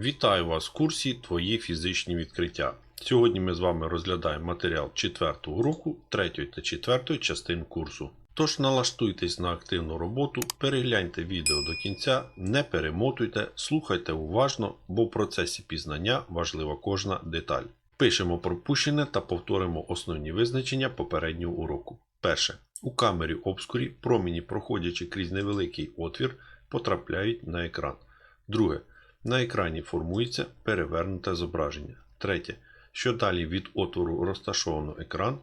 Вітаю вас в курсі Твої фізичні відкриття. Сьогодні ми з вами розглядаємо матеріал 4 уроку 3 та 4 частин курсу. Тож налаштуйтесь на активну роботу, перегляньте відео до кінця, не перемотуйте, слухайте уважно, бо в процесі пізнання важлива кожна деталь. Пишемо пропущене та повторимо основні визначення попереднього уроку. Перше. У камері обскурі промені, проходячи крізь невеликий отвір, потрапляють на екран. Друге. На екрані формується перевернуте зображення. Третє. Що далі від отвору розташовано екран,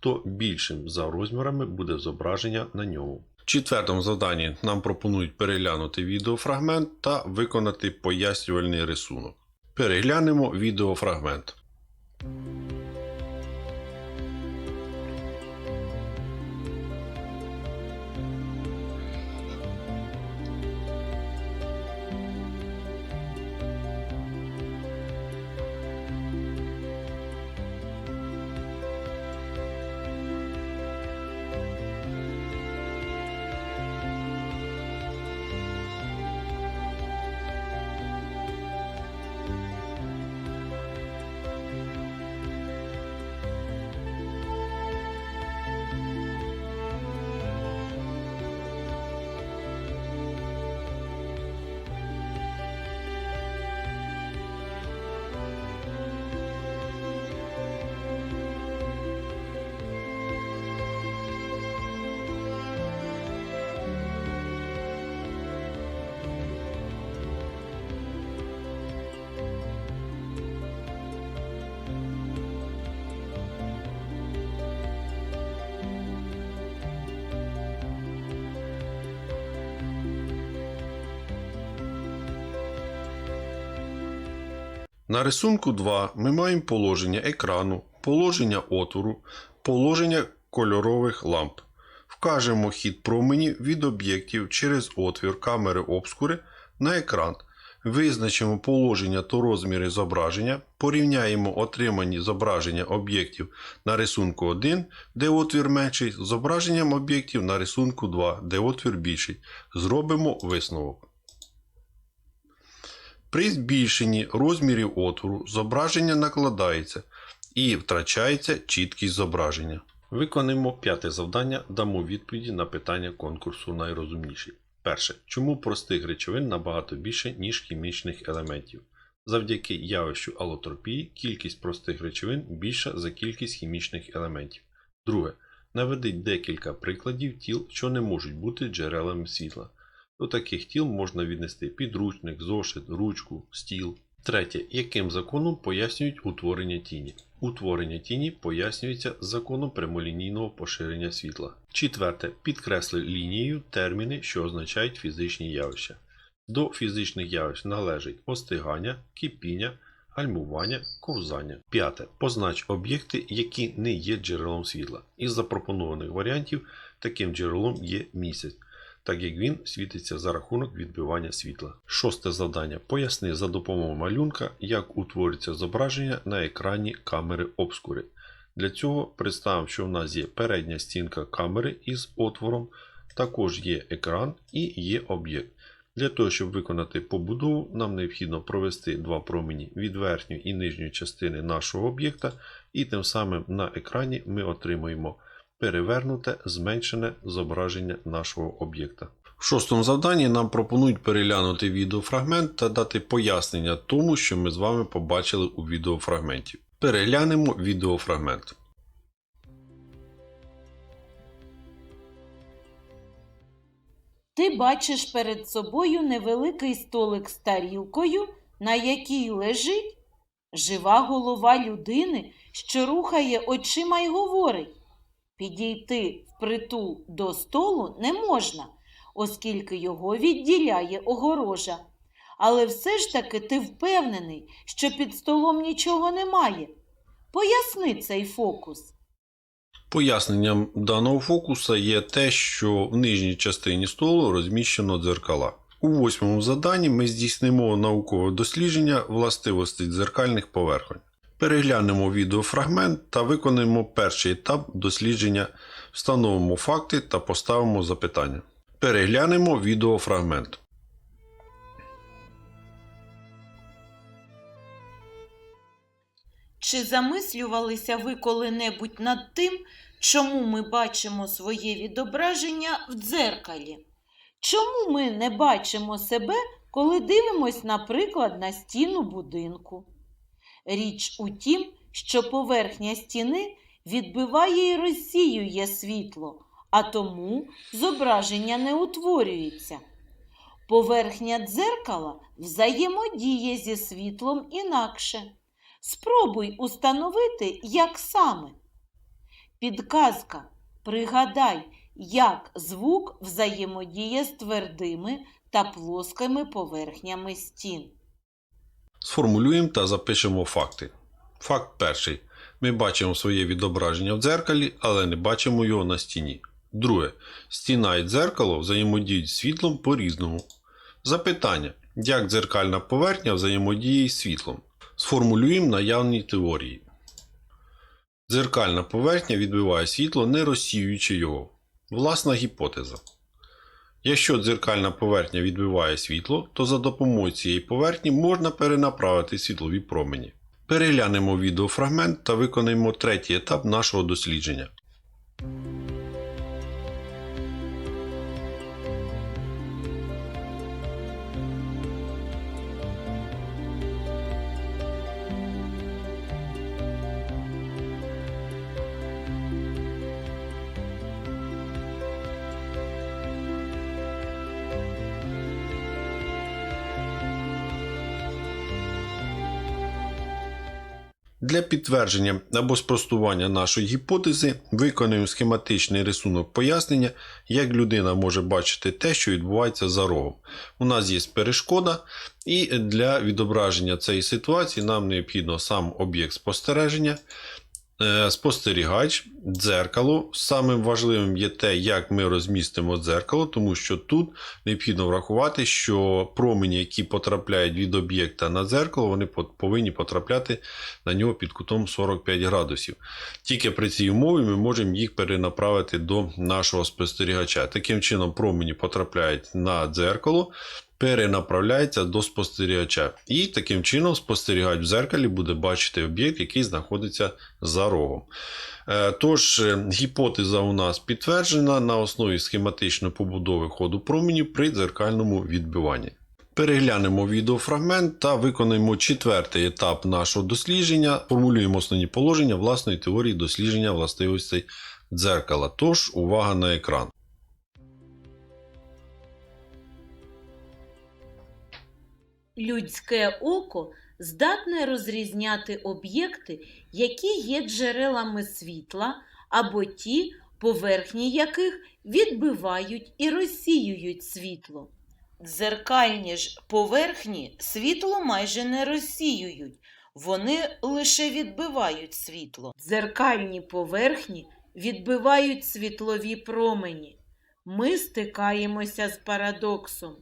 то більшим за розмірами буде зображення на ньому. В четвертому завданні нам пропонують переглянути відеофрагмент та виконати пояснювальний рисунок. Переглянемо відеофрагмент. На рисунку 2 ми маємо положення екрану, положення отвору, положення кольорових ламп. Вкажемо хід промені від об'єктів через отвір камери обскури на екран. Визначимо положення та розміри зображення, порівняємо отримані зображення об'єктів на рисунку 1, де отвір менший, з зображенням об'єктів на рисунку 2, де отвір більший. Зробимо висновок. При збільшенні розмірів отвору зображення накладається і втрачається чіткість зображення. Виконаємо п'яте завдання, дамо відповіді на питання конкурсу найрозумніший. Перше. Чому простих речовин набагато більше, ніж хімічних елементів? Завдяки явищу алотропії кількість простих речовин більша за кількість хімічних елементів. Друге. Наведіть декілька прикладів тіл, що не можуть бути джерелами світла. До таких тіл можна віднести підручник, зошит, ручку, стіл. Третє. Яким законом пояснюють утворення тіні? Утворення тіні пояснюється законом прямолінійного поширення світла. Четверте. Підкресли лінією терміни, що означають фізичні явища. До фізичних явищ належить остигання, кипіння, гальмування, ковзання. П'яте. Познач об'єкти, які не є джерелом світла. Із запропонованих варіантів таким джерелом є місяць так як він світиться за рахунок відбивання світла. Шосте завдання. Поясни за допомогою малюнка, як утворюється зображення на екрані камери обскури. Для цього представимо, що в нас є передня стінка камери із отвором, також є екран і є об'єкт. Для того, щоб виконати побудову, нам необхідно провести два промені від верхньої і нижньої частини нашого об'єкта, і тим самим на екрані ми отримуємо перевернуте зменшене зображення нашого об'єкта. В шостому завданні нам пропонують переглянути відеофрагмент та дати пояснення тому, що ми з вами побачили у відеофрагменті. Переглянемо відеофрагмент. Ти бачиш перед собою невеликий столик з тарілкою, на якій лежить жива голова людини, що рухає очима й говорить. Підійти впритул до столу не можна, оскільки його відділяє огорожа. Але все ж таки ти впевнений, що під столом нічого немає. Поясни цей фокус. Поясненням даного фокуса є те, що в нижній частині столу розміщено дзеркала. У восьмому заданні ми здійснимо наукове дослідження властивостей дзеркальних поверхонь. Переглянемо відеофрагмент та виконаємо перший етап дослідження, встановимо факти та поставимо запитання. Переглянемо відеофрагмент. Чи замислювалися ви коли-небудь над тим, чому ми бачимо своє відображення в дзеркалі? Чому ми не бачимо себе, коли дивимось, наприклад, на стіну будинку? Річ у тім, що поверхня стіни відбиває і розсіює світло, а тому зображення не утворюється. Поверхня дзеркала взаємодіє зі світлом інакше. Спробуй установити, як саме. Підказка. Пригадай, як звук взаємодіє з твердими та плоскими поверхнями стін. Сформулюємо та запишемо факти. Факт перший. Ми бачимо своє відображення в дзеркалі, але не бачимо його на стіні. Друге. Стіна і дзеркало взаємодіють з світлом по-різному. Запитання. Як дзеркальна поверхня взаємодіє з світлом? Сформулюємо наявні теорії. Дзеркальна поверхня відбиває світло, не розсіюючи його. Власна гіпотеза. Якщо дзеркальна поверхня відбиває світло, то за допомогою цієї поверхні можна перенаправити світлові промені. Переглянемо відеофрагмент та виконаємо третій етап нашого дослідження. Для підтвердження або спростування нашої гіпотези виконуємо схематичний рисунок пояснення, як людина може бачити те, що відбувається за рогом. У нас є перешкода, і для відображення цієї ситуації нам необхідно сам об'єкт спостереження, спостерігач, дзеркало. Самим важливим є те, як ми розмістимо дзеркало, тому що тут необхідно врахувати, що промені, які потрапляють від об'єкта на дзеркало, вони повинні потрапляти на нього під кутом 45 градусів. Тільки при цій умові ми можемо їх перенаправити до нашого спостерігача. Таким чином, промені потрапляють на дзеркало, перенаправляються до спостерігача. І таким чином спостерігач в дзеркалі буде бачити об'єкт, який знаходиться за рогом. Е, Тож, е, гіпотеза у нас підтверджена на основі схематичної побудови ходу променів при дзеркальному відбиванні. Переглянемо відеофрагмент та виконаємо четвертий етап нашого дослідження. Формулюємо основні положення власної теорії дослідження властивостей дзеркала. Тож, увага на екран. Людське око здатне розрізняти об'єкти, які є джерелами світла, або ті, поверхні яких відбивають і розсіюють світло. Дзеркальні ж поверхні світло майже не розсіюють, вони лише відбивають світло. Дзеркальні поверхні відбивають світлові промені. Ми стикаємося з парадоксом.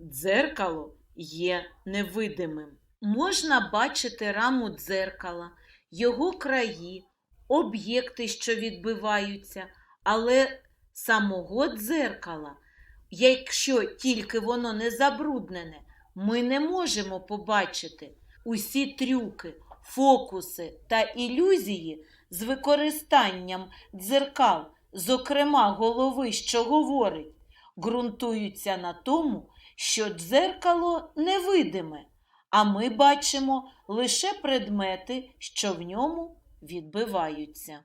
Дзеркало є невидимим. Можна бачити раму дзеркала, його краї, об'єкти, що відбиваються, але самого дзеркала, якщо тільки воно не забруднене, ми не можемо побачити усі трюки, фокуси та ілюзії з використанням дзеркал, зокрема голови, що говорить, ґрунтуються на тому, що дзеркало невидиме, а ми бачимо лише предмети, що в ньому відбиваються.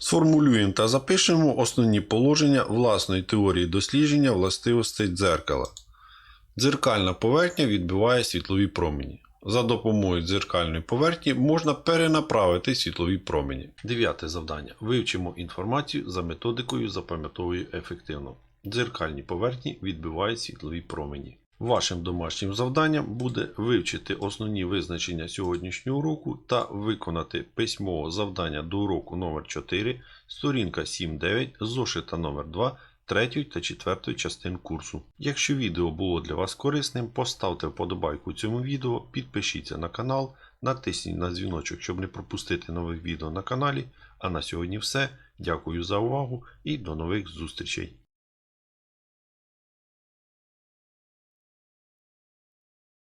Сформулюємо та запишемо основні положення власної теорії дослідження властивостей дзеркала. Дзеркальна поверхня відбиває світлові промені. За допомогою дзеркальної поверхні можна перенаправити світлові промені. Дев'яте завдання. Вивчимо інформацію за методикою запам'ятовую ефективно. Дзеркальні поверхні відбивають світлові промені. Вашим домашнім завданням буде вивчити основні визначення сьогоднішнього уроку та виконати письмове завдання до уроку номер 4 сторінка 7-9, зошита номер 2 третьої та четвертої частин курсу. Якщо відео було для вас корисним, поставте вподобайку цьому відео, підпишіться на канал, натисніть на дзвіночок, щоб не пропустити нових відео на каналі. А на сьогодні все. Дякую за увагу і до нових зустрічей!